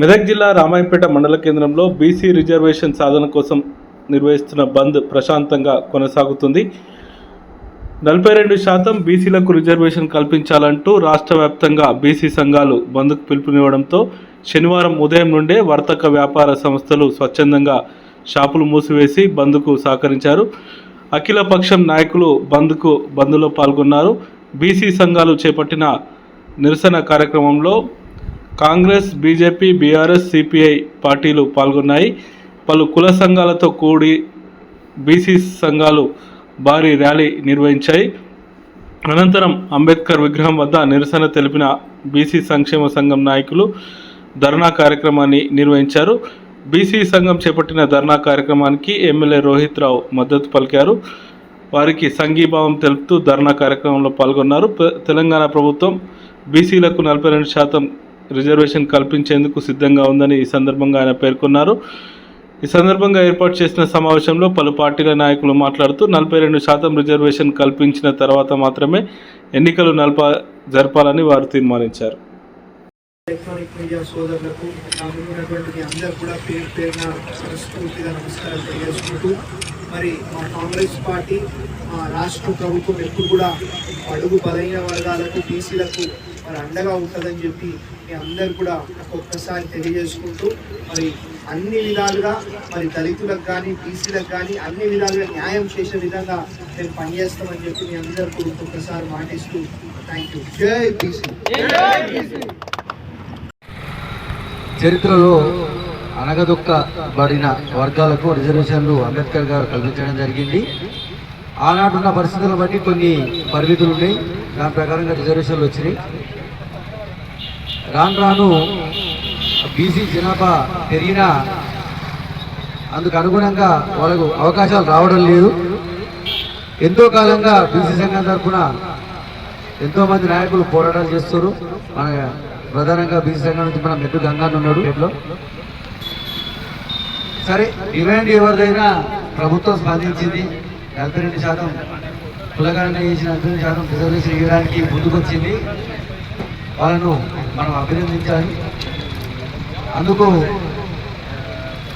మెదక్ జిల్లా రామాయంపేట మండల కేంద్రంలో బీసీ రిజర్వేషన్ సాధన కోసం నిర్వహిస్తున్న బంద్ ప్రశాంతంగా కొనసాగుతుంది. నలభై రెండు శాతం బీసీలకు రిజర్వేషన్ కల్పించాలంటూ రాష్ట్ర వ్యాప్తంగా బీసీ సంఘాలు బంద్కు పిలుపునివ్వడంతో శనివారం ఉదయం నుండే వర్తక వ్యాపార సంస్థలు స్వచ్ఛందంగా షాపులు మూసివేసి బంద్కు సహకరించారు. అఖిలపక్షం నాయకులు బంద్కు బంద్లో పాల్గొన్నారు. బీసీ సంఘాలు చేపట్టిన నిరసన కార్యక్రమంలో కాంగ్రెస్ బీజేపీ బీఆర్ఎస్ సిపిఐ పార్టీలు పాల్గొన్నాయి. పలు కుల సంఘాలతో కూడి బీసీ సంఘాలు భారీ ర్యాలీ నిర్వహించాయి. అనంతరం అంబేద్కర్ విగ్రహం వద్ద నిరసన తెలిపిన బీసీ సంక్షేమ సంఘం నాయకులు ధర్నా కార్యక్రమాన్ని నిర్వహించారు. బీసీ సంఘం చేపట్టిన ధర్నా కార్యక్రమానికి ఎమ్మెల్యే రోహిత్ రావు మద్దతు పలికారు. వారికి సంఘీభావం తెలుపుతూ ధర్నా కార్యక్రమంలో పాల్గొన్నారు. తెలంగాణ ప్రభుత్వం బీసీలకు నలభై రెండు శాతం రిజర్వేషన్ కల్పించేందుకు సిద్ధంగా ఉందని ఈ సందర్భంగా ఆయన పేర్కొన్నారు. ఈ సందర్భంగా ఏర్పాటు చేసిన సమావేశంలో పలు పార్టీల నాయకులు మాట్లాడుతూ నలభై రెండు శాతం రిజర్వేషన్ కల్పించిన తర్వాత మాత్రమే ఎన్నికలు నలప జరపాలని వారు తీర్మానించారు. ఎలక్ట్రానిక్ మీడియా సోదరులకు నా అందరూ కూడా పేరు పేరున మనస్ఫూర్తిగా నమస్కారం తెలియజేసుకుంటూ మరి మా కాంగ్రెస్ పార్టీ మా రాష్ట్ర ప్రభుత్వం ఎప్పుడు కూడా అడుగు బలైన వర్గాలకు బీసీలకు మరి అండగా ఉంటుందని చెప్పి మీ అందరు కూడా ఒక్కొక్కసారి తెలియజేసుకుంటూ మరి అన్ని విధాలుగా మరి దళితులకు కానీ బీసీలకు కానీ అన్ని విధాలుగా న్యాయం చేసే విధంగా మేము పనిచేస్తామని చెప్పి మీ అందరు కూడా ఒక్కొక్కసారి మాటిస్తూ థ్యాంక్ యూ జై బీసీ. చరిత్రలో అనగదొక్కబడిన వర్గాలకు రిజర్వేషన్లు అంబేద్కర్ గారు కల్పించడం జరిగింది. ఆనాడున్న పరిస్థితులను బట్టి కొన్ని పరిమితులు ఉన్నాయి. దాని ప్రకారంగా రిజర్వేషన్లు వచ్చినాయి. రాను రాను బీసీ జనాభా పెరిగినా అందుకు అనుగుణంగా వాళ్ళకు అవకాశాలు రావడం లేదు. ఎంతో కాలంగా బీసీ సంఘం తరఫున ఎంతోమంది నాయకులు పోరాటాలు చేస్తారు మన ప్రధానంగా బీసీ సంఘం నుంచి మన మెట్టు గంగాన్ని ఉన్నాడు. ఎట్లో సరే డిమాండ్ ఎవరిదైనా ప్రభుత్వం స్పందించింది నలభై రెండు శాతం కులగణన చేసిన నలభై రెండు శాతం రిజర్వేషన్ ఇవ్వడానికి ముందుకొచ్చింది. వాళ్ళను మనం అభినందించాలి. అందుకు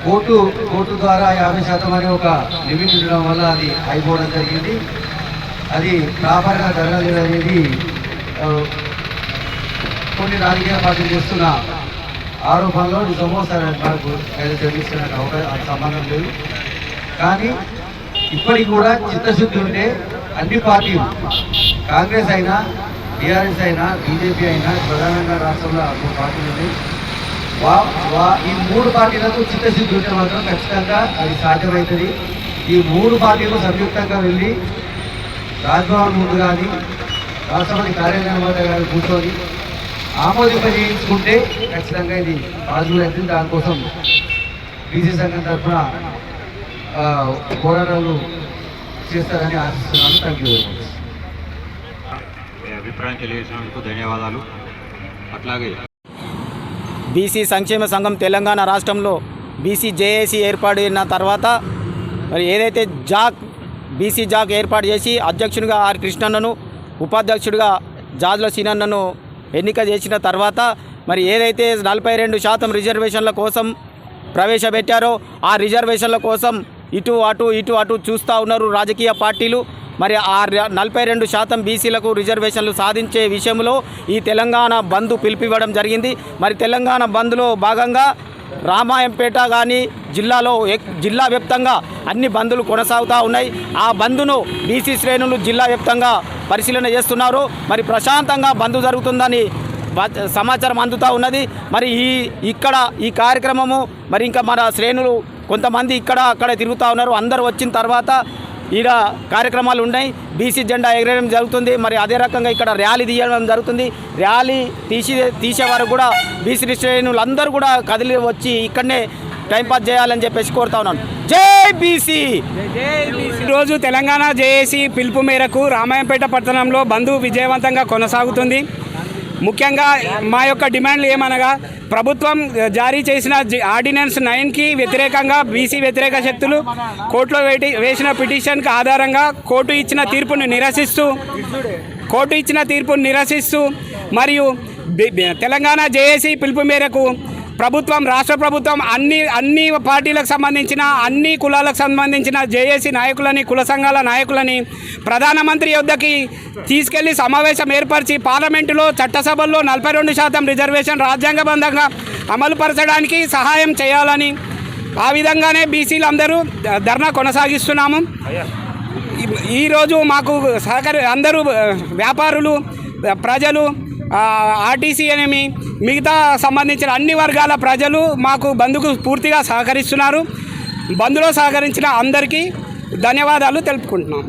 కోర్టు కోర్టు ద్వారా యాభై శాతం అనే ఒక లిమిట్ ఉండడం వల్ల అది అయిపోవడం జరిగింది. అది ప్రాపర్గా జరగలేదు అనేది కొన్ని రాజకీయ పార్టీలు చేస్తున్న ఆరోపణలో నిజమో సరే నాకు ఏదో అవకాశం సంబంధం లేదు. కానీ ఇప్పటికి కూడా చిత్తశుద్ధి ఉంటే అన్ని పార్టీలు కాంగ్రెస్ అయినా టీఆర్ఎస్ అయినా బీజేపీ అయినా ప్రధానంగా రాష్ట్రంలో మూడు పార్టీలు ఉన్నాయి. వా వా ఈ మూడు పార్టీలకు చిత్తశుద్ధి ఉంటే మాత్రం ఖచ్చితంగా అది సాధ్యమవుతుంది ఈ మూడు పార్టీలు సంయుక్తంగా వెళ్ళి రాజ్భవన్ ముందు కానీ రాష్ట్రపతి కార్యాలయం వద్ద కానీ కూర్చొని ఆమోదింపజేయించుకుంటే ఖచ్చితంగా ఇది పాజిబుల్ అవుతుంది దానికోసం బీసీ సంఘం తరఫున పోరాటాలు చేస్తారని ఆశిస్తున్నాను. Thank you very much. తెలియజేసినందుకు ధన్యవాదాలు. అట్లాగే బీసీ సంక్షేమ సంఘం తెలంగాణ రాష్ట్రంలో బీసీ జేఏసీ ఏర్పాటైన తర్వాత మరి ఏదైతే జాక్ బీసీ జాక్ ఏర్పాటు చేసి అధ్యక్షుడిగా ఆర్ కృష్ణన్నను ఉపాధ్యక్షుడిగా జాజుల సీనన్నను ఎన్నిక చేసిన తర్వాత మరి ఏదైతే నలభై రెండు శాతం రిజర్వేషన్ల కోసం ప్రవేశపెట్టారో ఆ రిజర్వేషన్ల కోసం ఇటు అటు ఇటు అటు చూస్తూ ఉన్నారు రాజకీయ పార్టీలు. మరి ఆ నలభై రెండు శాతం బీసీలకు రిజర్వేషన్లు సాధించే విషయంలో ఈ తెలంగాణ బంద్ పిలిపివ్వడం జరిగింది. మరి తెలంగాణ బంద్లో భాగంగా రామాయంపేట కానీ జిల్లాలో ఎక్- జిల్లా వ్యాప్తంగా అన్ని బందులు కొనసాగుతూ ఉన్నాయి. ఆ బంద్ను బీసీ శ్రేణులు జిల్లా వ్యాప్తంగా పరిశీలన చేస్తున్నారు. మరి ప్రశాంతంగా బంద్ జరుగుతుందని సమాచారం అందుతూ ఉన్నది. మరి ఈ ఇక్కడ ఈ కార్యక్రమము మరి ఇంకా మన శ్రేణులు కొంతమంది ఇక్కడ అక్కడ తిరుగుతూ ఉన్నారు. అందరూ వచ్చిన తర్వాత ఈడ కార్యక్రమాలు ఉన్నాయి. బీసీ జెండా ఎగరేయడం జరుగుతుంది. మరి అదే రకంగా ఇక్కడ ర్యాలీ తీయడం జరుగుతుంది. ర్యాలీ తీసి తీసేవారు కూడా బీసీ శ్రేణులు అందరూ కూడా కదిలి వచ్చి ఇక్కడనే టైంపాస్ చేయాలని చెప్పేసి కోరుతా ఉన్నాను. జై బీసీ! ఈరోజు తెలంగాణ జేఏసీ పిలుపు మేరకు రామాయంపేట పట్టణంలో బంధువు విజయవంతంగా కొనసాగుతుంది. ముఖ్యంగా మా యొక్క డిమాండ్లు ఏమనగా ప్రభుత్వం జారీ చేసిన జి- ఆర్డినెన్స్ నైన్కి వ్యతిరేకంగా బీసీ వ్యతిరేక శక్తులు కోర్టులో వేటి వేసిన పిటిషన్కి ఆధారంగా కోర్టు ఇచ్చిన తీర్పును నిరసిస్తూ కోర్టు ఇచ్చిన తీర్పును నిరసిస్తూ మరియు తెలంగాణ జేఏసీ పిలుపు మేరకు ప్రభుత్వం రాష్ట్ర ప్రభుత్వం అన్ని అన్ని పార్టీలకు సంబంధించిన అన్ని కులాలకు సంబంధించిన జేఏసీ నాయకులని కుల సంఘాల నాయకులని ప్రధానమంత్రి యొద్దకి తీసుకెళ్ళి సమావేశం ఏర్పరిచి పార్లమెంటులో చట్టసభల్లో నలభై రెండు శాతం రిజర్వేషన్ రాజ్యాంగబద్ధంగా అమలు పరచడానికి సహాయం చేయాలని ఆ విధంగానే బీసీలు అందరూ ధర్నా కొనసాగిస్తున్నాము. ఈ- ఈరోజు మాకు సహకరి అందరూ వ్యాపారులు ప్రజలు ఆర్టీసీ అనేమి మిగతా సంబంధించిన అన్ని వర్గాల ప్రజలు మాకు బంధుకు పూర్తిగా సహకరిస్తున్నారు. బంధులో సహకరించిన అందరికీ ధన్యవాదాలు తెలుపుకుంటున్నాం.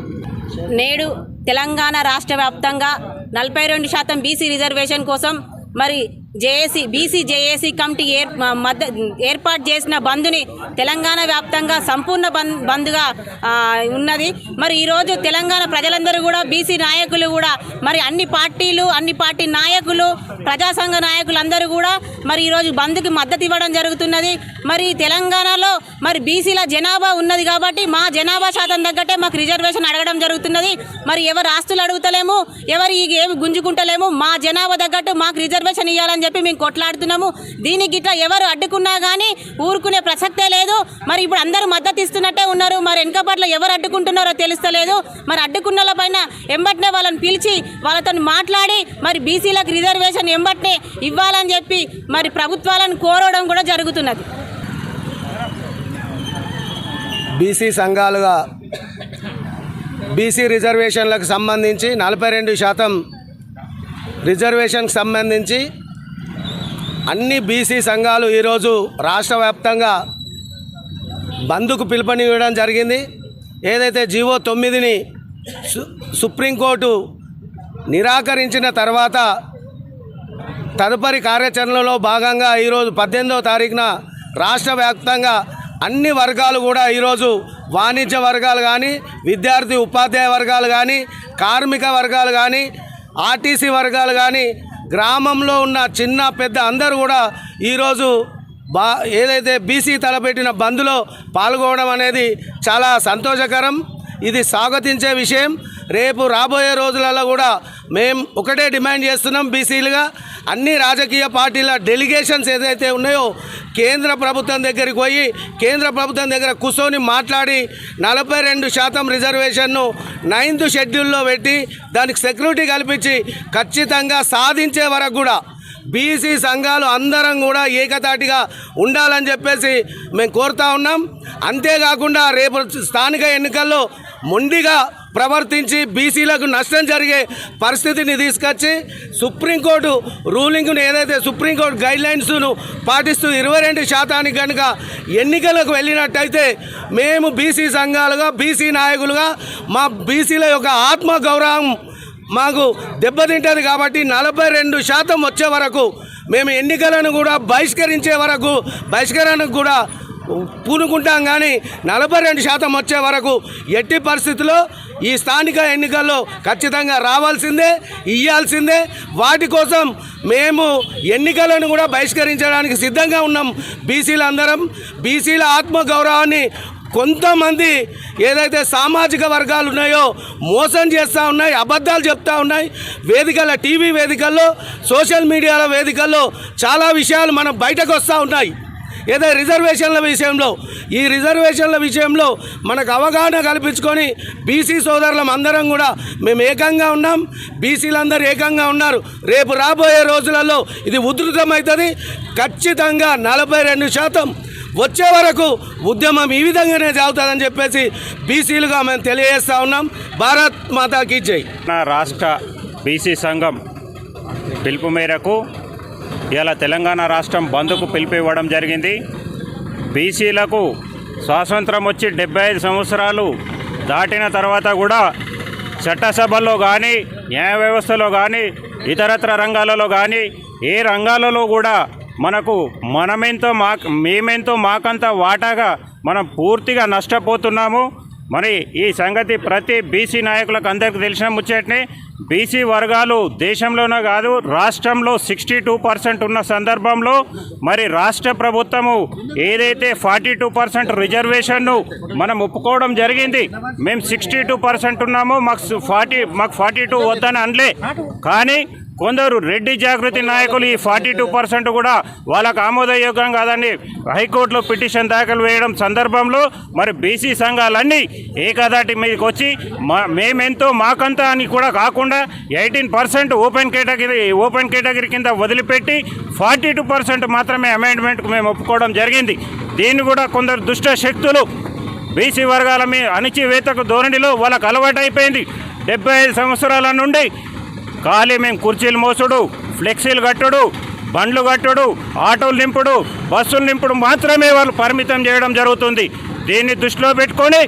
నేడు తెలంగాణ రాష్ట్ర వ్యాప్తంగా నలభై రెండు శాతం బీసీ రిజర్వేషన్ కోసం మరి జేఏసీ బీసీ జేఏసీ కమిటీ ఏర్ మద్ద ఏర్పాటు చేసిన బంద్ని తెలంగాణ వ్యాప్తంగా సంపూర్ణ బంద్ బంద్గా ఉన్నది. మరి ఈరోజు తెలంగాణ ప్రజలందరూ కూడా బీసీ నాయకులు కూడా మరి అన్ని పార్టీలు అన్ని పార్టీ నాయకులు ప్రజాసంఘ నాయకులందరూ నాయకులు అందరూ కూడా మరి ఈరోజు బంద్కి మద్దతు ఇవ్వడం జరుగుతున్నది. మరి తెలంగాణలో మరి బీసీల జనాభా ఉన్నది కాబట్టి మా జనాభా శాతం తగ్గట్టే మాకు రిజర్వేషన్ అడగడం జరుగుతున్నది. మరి ఎవరు ఆస్తులు అడుగుతలేము ఎవరు ఈ ఏమి గుంజుకుంటలేము మా జనాభా తగ్గట్టు మాకు రిజర్వేషన్ ఇవ్వాలని చెప్పి మేము కొట్లాడుతున్నాము. దీనికి గిట్లా ఎవరు అడ్డుకున్నా కానీ ఊరుకునే ప్రసక్తే లేదు. మరి ఇప్పుడు అందరూ మద్దతు ఇస్తున్నట్టే ఉన్నారు. మరి వెనుకపట్ల ఎవరు అడ్డుకుంటున్నారో తెలుస్తలేదు. మరి అడ్డుకున్న వాళ్ళ పైన ఎంబట్నే వాళ్ళని పిలిచి వాళ్ళతో మాట్లాడి మరి బీసీలకు రిజర్వేషన్ ఎంబట్నే ఇవ్వాలని చెప్పి మరి ప్రభుత్వాలను కోరడం కూడా జరుగుతున్నది. బీసీ సంఘాలుగా బీసీ రిజర్వేషన్లకు సంబంధించి నలభై రెండు శాతం రిజర్వేషన్కి సంబంధించి అన్ని బీసీ సంఘాలు ఈరోజు రాష్ట్ర వ్యాప్తంగా బంద్కు పిలుపునివ్వడం జరిగింది. ఏదైతే జీవో తొమ్మిదిని సు సుప్రీంకోర్టు నిరాకరించిన తర్వాత తదుపరి కార్యాచరణలో భాగంగా ఈరోజు పద్దెనిమిదవ తారీఖున రాష్ట్ర వ్యాప్తంగా అన్ని వర్గాలు కూడా ఈరోజు వాణిజ్య వర్గాలు కానీ విద్యార్థి ఉపాధ్యాయ వర్గాలు కానీ కార్మిక వర్గాలు కానీ ఆర్టీసీ వర్గాలు కానీ గ్రామంలో ఉన్న చిన్న పెద్ద అందరూ కూడా ఈరోజు బా ఏదైతే బీసీ తలపెట్టిన బంద్లో పాల్గొనడం అనేది చాలా సంతోషకరం. ఇది స్వాగతించే విషయం. రేపు రాబోయే రోజులలో కూడా మేము ఒకటే డిమాండ్ చేస్తున్నాం బీసీలుగా. అన్ని రాజకీయ పార్టీల డెలిగేషన్స్ ఏదైతే ఉన్నాయో కేంద్ర ప్రభుత్వం దగ్గరికి పోయి కేంద్ర ప్రభుత్వం దగ్గర కూర్చొని మాట్లాడి నలభై రెండు శాతం రిజర్వేషన్ను నైన్త్ షెడ్యూల్లో పెట్టి దానికి సెక్యూరిటీ కల్పించి ఖచ్చితంగా సాధించే వరకు కూడా బీసీ సంఘాలు అందరం కూడా ఏకతాటిగా ఉండాలని చెప్పేసి మేము కోరుతా ఉన్నాం. అంతేకాకుండా రేపు స్థానిక ఎన్నికల్లో మొండిగా ప్రవర్తించి బీసీలకు నష్టం జరిగే పరిస్థితిని తీసుకొచ్చి సుప్రీంకోర్టు రూలింగ్ను ఏదైతే సుప్రీంకోర్టు గైడ్లైన్స్ను పాటిస్తూ ఇరవై రెండు శాతానికి కనుక ఎన్నికలకు వెళ్ళినట్టయితే మేము బీసీ సంఘాలుగా బీసీ నాయకులుగా మా బీసీల యొక్క ఆత్మగౌరవం మాకు దెబ్బతింటుంది కాబట్టి నలభై రెండు శాతం వచ్చే వరకు మేము ఎన్నికలను కూడా బహిష్కరించే వరకు బహిష్కరణకు కూడా పూనుకుంటాం కానీ నలభై రెండు శాతం వచ్చే వరకు ఎట్టి పరిస్థితుల్లో ఈ స్థానిక ఎన్నికల్లో ఖచ్చితంగా రావాల్సిందే ఇయ్యాల్సిందే. వాటి కోసం మేము ఎన్నికలను కూడా బహిష్కరించడానికి సిద్ధంగా ఉన్నాం బీసీలందరం. బీసీల ఆత్మగౌరవాన్ని కొంతమంది ఏదైతే సామాజిక వర్గాలు ఉన్నాయో మోసం చేస్తూ ఉన్నాయి అబద్ధాలు చెప్తా ఉన్నాయి. వేదికల టీవీ వేదికల్లో సోషల్ మీడియాల వేదికల్లో చాలా విషయాలు మనం బయటకు వస్తూ ఉన్నాయి. ఏదో రిజర్వేషన్ల విషయంలో ఈ రిజర్వేషన్ల విషయంలో మనకు అవగాహన కల్పించుకొని బీసీ సోదరులం అందరం కూడా మేము ఏకంగా ఉన్నాం. బీసీలందరూ ఏకంగా ఉన్నారు. రేపు రాబోయే రోజులలో ఇది ఉధృతమవుతుంది ఖచ్చితంగా నలభై రెండు శాతం వచ్చే వరకు ఉద్యమం ఈ విధంగానే సాగుతుందని చెప్పేసి బీసీలుగా మేము తెలియజేస్తా ఉన్నాం. భారత్ మాతాకి జై. నా రాష్ట్ర బీసీ సంఘం పిలుపు మేరకు ఇలా తెలంగాణ రాష్ట్రం బంద్కు పిలిపివ్వడం ఇవ్వడం జరిగింది. బీసీలకు స్వాతంత్రం వచ్చి డెబ్బై ఐదు సంవత్సరాలు దాటిన తర్వాత కూడా చట్టసభల్లో కానీ న్యాయ వ్యవస్థలో కానీ ఇతరత్ర రంగాలలో కానీ ఏ రంగాలలో కూడా మనకు మనమెంతో మా మేమెంతో మాకంత వాటాగా మనం పూర్తిగా నష్టపోతున్నాము. మరి ఈ సంగతి ప్రతి బీసీ నాయకులకు అందరికీ తెలిసిన ముచ్చటనే బీసీ వర్గాలు దేశంలోనే కాదు రాష్ట్రంలో సిక్స్టీ టూ పర్సెంట్ ఉన్న సందర్భంలో మరి రాష్ట్ర ప్రభుత్వము ఏదైతే ఫార్టీ టూ పర్సెంట్ రిజర్వేషన్ను మనం ఒప్పుకోవడం జరిగింది మేము సిక్స్టీ టూ పర్సెంట్ ఉన్నాము మాకు ఫార్టీ మాకు ఫార్టీ టూ వద్దని అనలే. కానీ కొందరు రెడ్డి జాగృతి నాయకులు ఈ ఫార్టీ టూ పర్సెంట్ కూడా వాళ్ళకు ఆమోదయోగ్యం కాదని హైకోర్టులో పిటిషన్ దాఖలు వేయడం సందర్భంలో మరి బీసీ సంఘాలన్నీ ఏకదాటి మీదకి వచ్చి మా మేమెంతో మాకంతా అని కూడా కాకుండా eighteen percent open category open category కింద వదిలిపెట్టి ఫార్టీ టూ పర్సెంట్ మాత్రమే అమెండ్మెంట్కు మేము ఒప్పుకోవడం జరిగింది. దీన్ని కూడా కొందరు దుష్ట శక్తులు బీసీ వర్గాల మీ అణిచివేతకు ధోరణిలో వాళ్ళకు అలవాటైపోయింది. డెబ్బై ఐదు సంవత్సరాల నుండి ఖాళీ మేము కుర్చీలు మోసుడు ఫ్లెక్సీలు కట్టుడు బండ్లు కట్టుడు ఆటోలు నింపుడు బస్సులు నింపుడు మాత్రమే వాళ్ళు పరిమితం చేయడం జరుగుతుంది. దీన్ని దృష్టిలో పెట్టుకొని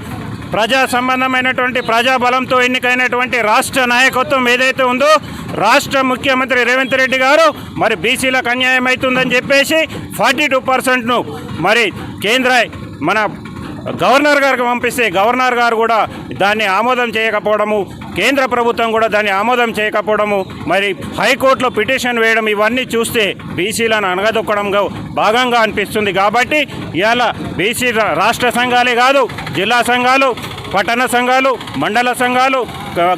ప్రజా సంబంధమైనటువంటి ప్రజాబలంతో ఎన్నికైనటువంటి రాష్ట్ర నాయకత్వం ఏదైతే ఉందో రాష్ట్ర ముఖ్యమంత్రి రేవంత్ రెడ్డి గారు మరి బీసీలకు అన్యాయం అవుతుందని చెప్పేసి ఫార్టీ టూ పర్సెంట్ను మరి కేంద్ర మన గవర్నర్ గారికి పంపిస్తే గవర్నర్ గారు కూడా దాన్ని ఆమోదం చేయకపోవడము కేంద్ర ప్రభుత్వం కూడా దాన్ని ఆమోదం చేయకపోవడము మరి హైకోర్టులో పిటిషన్ వేయడం ఇవన్నీ చూస్తే బీసీలను అనగదొక్కడంగా భాగంగా అనిపిస్తుంది. కాబట్టి ఇవాళ బీసీ రాష్ట్ర సంఘాలే కాదు జిల్లా సంఘాలు పట్టణ సంఘాలు మండల సంఘాలు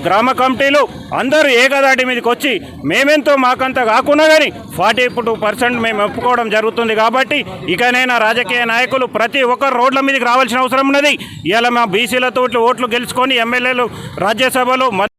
గ్రామ కమిటీలు అందరూ ఏకదాటి మీదకి వచ్చి మేమెంతో మాకంత కాకుండా కానీ ఫార్టీ టూ పర్సెంట్ మేము ఒప్పుకోవడం జరుగుతుంది కాబట్టి ఇకనైనా రాజకీయ నాయకులు ప్రతి ఒక్కరు రోడ్ల మీదకి రావాల్సిన అవసరం ఉన్నది. ఇలా మా బీసీలతో ఓట్లు గెలుచుకొని ఎమ్మెల్యేలు రాజ్యసభలో